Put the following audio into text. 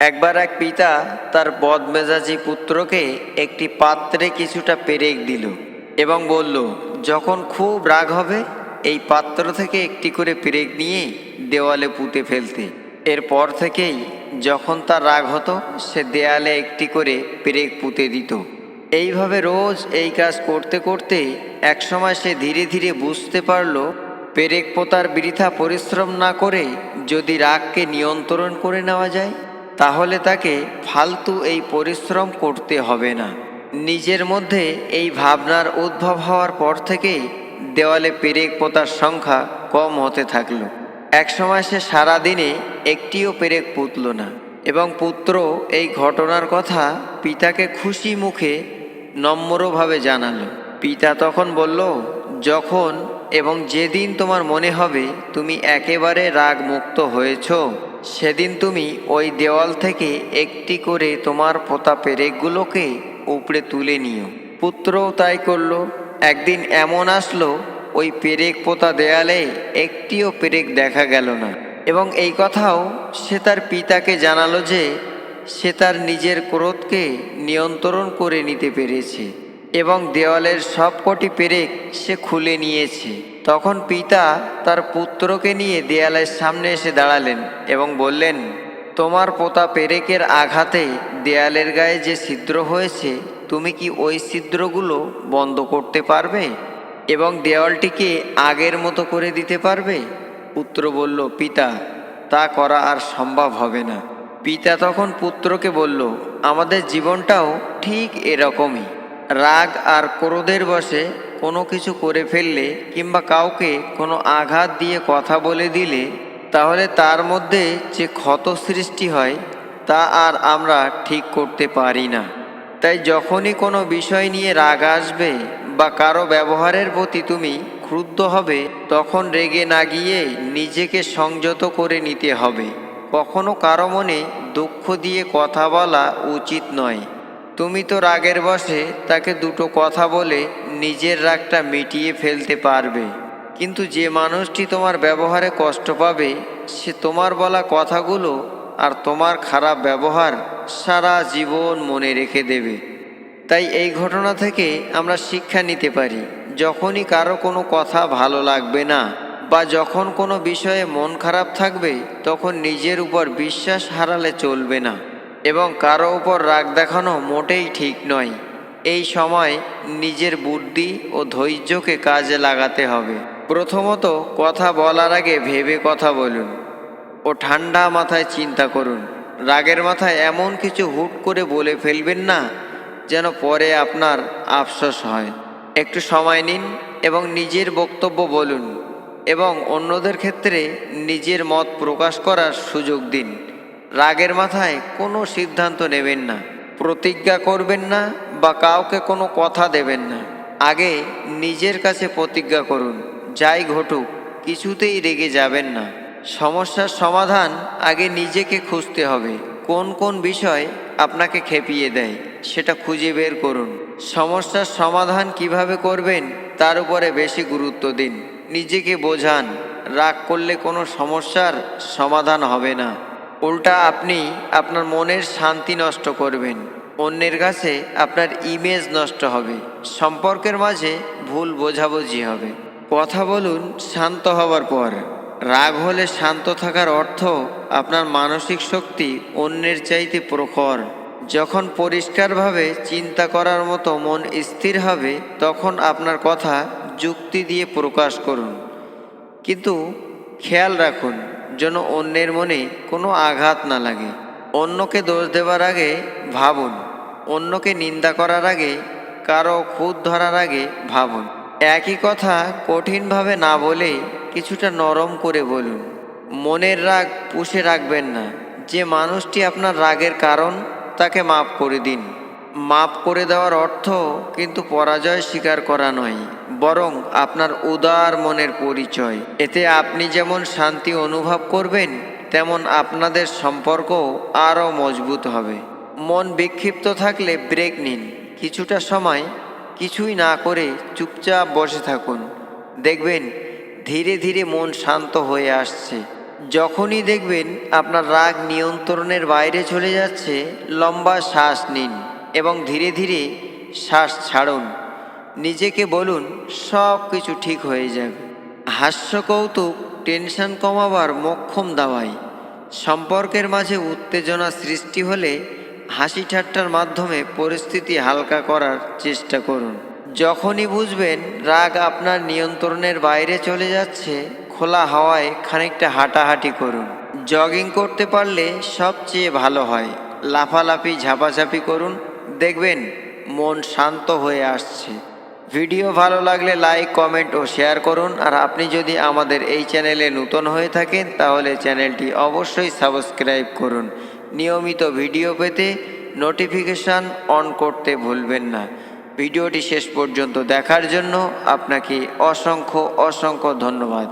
একবার এক পিতা তার বদমেজাজি পুত্রকে একটি পাত্রে কিছুটা পেরেক দিল এবং বলল, যখন খুব রাগ হবে, এই পাত্র থেকে একটি করে পেরেক নিয়ে দেওয়ালে পুঁতে ফেলতে। এরপর থেকেই যখন তার রাগ হতো, সে দেয়ালে একটি করে পেরেক পুঁতে দিত। এইভাবে রোজ এই কাজ করতে করতে একসময় সে ধীরে ধীরে বুঝতে পারল, পেরেক পোতার বৃথা পরিশ্রম না করে যদি রাগকে নিয়ন্ত্রণ করে নেওয়া যায় তাহলে তাকে ফালতু এই পরিশ্রম করতে হবে না। নিজের মধ্যে এই ভাবনার উদ্ভব হওয়ার পর থেকেই দেওয়ালে পেরেক পোতার সংখ্যা কম হতে থাকল। একসময় সে সারাদিনে একটিও পেরেক পুতল না এবং পুত্র এই ঘটনার কথা পিতাকে খুশি মুখে নম্রভাবে জানালো। পিতা তখন বলল, যখন এবং যেদিন তোমার মনে হবে তুমি একেবারে রাগ মুক্ত হয়েছ, সেদিন তুমি ওই দেওয়াল থেকে একটি করে তোমার পোতা পেরেকগুলোকে উপড়ে তুলে নিও। পুত্রও তাই করল। একদিন এমন আসলো, ওই পেরেক পোতা দেয়ালে একটিও পেরেক দেখা গেল না। এবং এই কথাও সে তার পিতাকে জানালো যে, সে তার নিজের ক্রোধকে নিয়ন্ত্রণ করে নিতে পেরেছে। এবং দেওয়ালের সবকটি পেরেক সে খুলে নিয়েছে। তখন পিতা তার পুত্রকে নিয়ে দেয়ালের সামনে এসে দাঁড়ালেন এবং বললেন, তোমার পোতা পেরেকের আঘাতে দেয়ালের গায়ে যে ছিদ্র হয়েছে, তুমি কি ওই ছিদ্রগুলো বন্ধ করতে পারবে? এবং দেওয়ালটিকে আগের মতো করে দিতে পারবে? পুত্র বলল, পিতা, তা করা আর সম্ভব হবে না। পিতা তখন পুত্রকে বলল, আমাদের জীবনটাও ঠিক এরকমই। রাগ আর ক্রোধের বসে কোনো কিছু করে ফেললে কিংবা কাউকে কোনো আঘাত দিয়ে কথা বলে দিলে, তাহলে তার মধ্যে যে ক্ষত সৃষ্টি হয়, তা আর আমরা ঠিক করতে পারি না। তাই যখনই কোনো বিষয় নিয়ে রাগ আসবে বা কারও ব্যবহারের প্রতি তুমি ক্রুদ্ধ হবে, তখন রেগে না গিয়ে নিজেকে সংযত করে নিতে হবে। কখনো কারও মনে দুঃখ দিয়ে কথা বলা উচিত নয়। তুমি তো রাগের বসে তাকে দুটো কথা বলে নিজের রাগটা মিটিয়ে ফেলতে পারবে। কিন্তু যে মানুষটি তোমার ব্যবহারে কষ্ট পাবে, সে তোমার বলা কথাগুলো আর তোমার খারাপ ব্যবহার সারা জীবন মনে রেখে দেবে। তাই এই ঘটনা থেকে আমরা শিক্ষা নিতে পারি, যখনই কারও কোনো কথা ভালো লাগবে না বা যখন কোনো বিষয়ে মন খারাপ থাকবে, তখন নিজের উপর বিশ্বাস হারালে চলবে না। এবং কারও উপর রাগ দেখানো মোটেই ঠিক নয়। এই সময় নিজের বুদ্ধি ও ধৈর্যকে কাজে লাগাতে হবে। প্রথমত কথা বলার আগে ভেবে কথা বলুন ও ঠান্ডা মাথায় চিন্তা করুন। রাগের মাথায় এমন কিছু হুট করে বলে ফেলবেন না যেন পরে আপনার আফসোস হয়। একটু সময় নিন এবং নিজের বক্তব্য বলুন এবং অন্যদের ক্ষেত্রে নিজের মত প্রকাশ করার সুযোগ দিন। রাগের মাথায় কোনো সিদ্ধান্ত নেবেন না, প্রতিজ্ঞা করবেন না বা কাউকে কোনো কথা দেবেন না। আগে নিজের কাছে প্রতিজ্ঞা করুন, যাই ঘটুক, কিছুতেই রেগে যাবেন না। সমস্যার সমাধান আগে নিজেকে খুঁজতে হবে, কোন কোন বিষয় আপনাকে খেপিয়ে দেয়, সেটা খুঁজে বের করুন। সমস্যার সমাধান কীভাবে করবেন, তার উপরে বেশি গুরুত্ব দিন। নিজেকে বোঝান, রাগ করলে কোনো সমস্যার সমাধান হবে না। উল্টা আপনি আপনার মনের শান্তি নষ্ট করবেন। অন্যের কাছে আপনার ইমেজ নষ্ট হবে। সম্পর্কের মাঝে ভুল বোঝাবুঝি হবে। কথা বলুন শান্ত হওয়ার পর। রাগ হলে শান্ত থাকার অর্থ আপনার মানসিক শক্তি অন্যের চাইতে প্রখর। যখন পরিষ্কারভাবে চিন্তা করার মতো মন স্থির হবে, তখন আপনার কথা যুক্তি দিয়ে প্রকাশ করুন। কিন্তু খেয়াল রাখুন যেন অন্যের মনে কোনো আঘাত না লাগে। অন্যকে দোষ দেওয়ার আগে ভাবুন। অন্যকে নিন্দা করার আগে, কারও খুদ ধরার আগে ভাবুন। একই কথা কঠিনভাবে না বলে কিছুটা নরম করে বলুন। মনের রাগ পুষে রাখবেন না। যে মানুষটি আপনার রাগের কারণ, তাকে মাফ করে দিন। মাফ করে দেওয়ার অর্থ কিন্তু পরাজয় স্বীকার করা নয়। বরং আপনার উদার মনের পরিচয়। এতে আপনি যেমন শান্তি অনুভব করবেন, তেমন আপনাদের সম্পর্ক আরও মজবুত হবে। মন বিক্ষিপ্ত থাকলে ব্রেক নিন। কিছুটা সময় কিছুই না করে চুপচাপ বসে থাকুন। দেখবেন ধীরে ধীরে মন শান্ত হয়ে আসছে। যখনই দেখবেন আপনার রাগ নিয়ন্ত্রণের বাইরে চলে যাচ্ছে, লম্বা শ্বাস নিন এবং ধীরে ধীরে শ্বাস ছাড়ুন। নিজেকে বলুন, সব কিছু ঠিক হয়ে যাবে। হাস্য কৌতুক, টেনশন কমাবার মক্ষম দাওয়াই। সম্পর্কের মাঝে উত্তেজনা সৃষ্টি হলে হাসি ঠাট্টার মাধ্যমে পরিস্থিতি হালকা করার চেষ্টা করুন। যখনই বুঝবেন রাগ আপনার নিয়ন্ত্রণের বাইরে চলে যাচ্ছে, খোলা হাওয়ায় খানিকটা হাঁটাহাঁটি করুন। জগিং করতে পারলে সবচেয়ে ভালো হয়। লাফালাফি, ঝাপাঝাপি করুন। দেখবেন মন শান্ত হয়ে আসছে। ভিডিও ভালো লাগলে লাইক, কমেন্ট ও শেয়ার করুন। আর আপনি যদি আমাদের এই চ্যানেলে নতুন হয়ে থাকেন, তাহলে চ্যানেলটি অবশ্যই সাবস্ক্রাইব করুন। নিয়মিত ভিডিও পেতে নোটিফিকেশান অন করতে ভুলবেন না। ভিডিওটি শেষ পর্যন্ত দেখার জন্য আপনাকে অসংখ্য অসংখ্য ধন্যবাদ।